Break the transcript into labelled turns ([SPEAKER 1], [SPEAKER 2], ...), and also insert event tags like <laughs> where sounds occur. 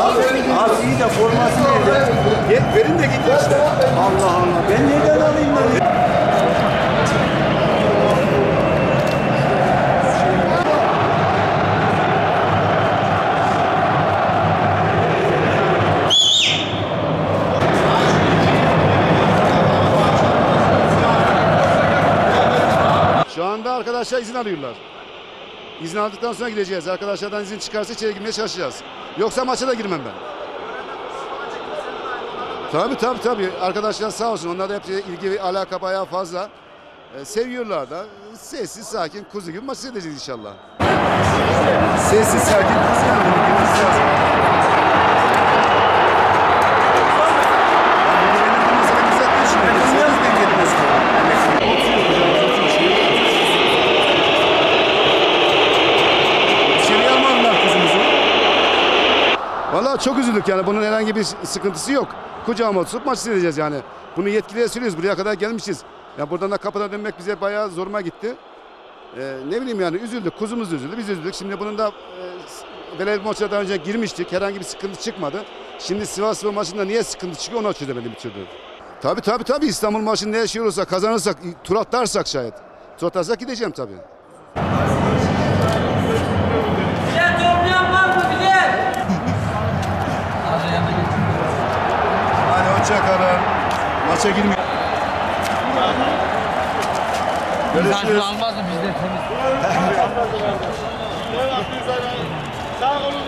[SPEAKER 1] Az iyi de forması nerede? Git verin de gidin işte. Allah Allah. Ben nereden alayım lan?
[SPEAKER 2] Şu anda arkadaşlar izin arıyorlar. İzin aldıktan sonra gideceğiz. Arkadaşlardan izin çıkarsa içeri girmeye çalışacağız. Yoksa maça da girmem ben. Tabii tabii tabii. Arkadaşlar sağ olsun. Onlar da hep ilgi ve alaka bayağı fazla. Ee, seviyorlar da. Sessiz sakin kuzu gibi maç edeceğiz inşallah.
[SPEAKER 1] Sessiz sakin kız
[SPEAKER 2] çok üzüldük yani bunun herhangi bir sıkıntısı yok. Kucağıma tutup maç izleyeceğiz yani. Bunu yetkiliye söylüyoruz. Buraya kadar gelmişiz. Ya buradan da kapıdan dönmek bize bayağı zoruma gitti. Ee, ne bileyim yani üzüldük. Kuzumuz üzüldü. Biz üzüldük. Şimdi bunun da e, Belediye maçına daha önce girmiştik. Herhangi bir sıkıntı çıkmadı. Şimdi Sivas Spor maçında niye sıkıntı çıkıyor onu çözemedim bir türlü. Tabii tabii tabii İstanbul maçında olursa kazanırsak, tur atlarsak şayet. Tur atarsak gideceğim tabii.
[SPEAKER 1] Hadi hoşçakalın. Maça girmeyin. Görüşürüz.
[SPEAKER 3] almaz mı bizde temiz? <laughs> <laughs>
[SPEAKER 4] Sağ geçtik.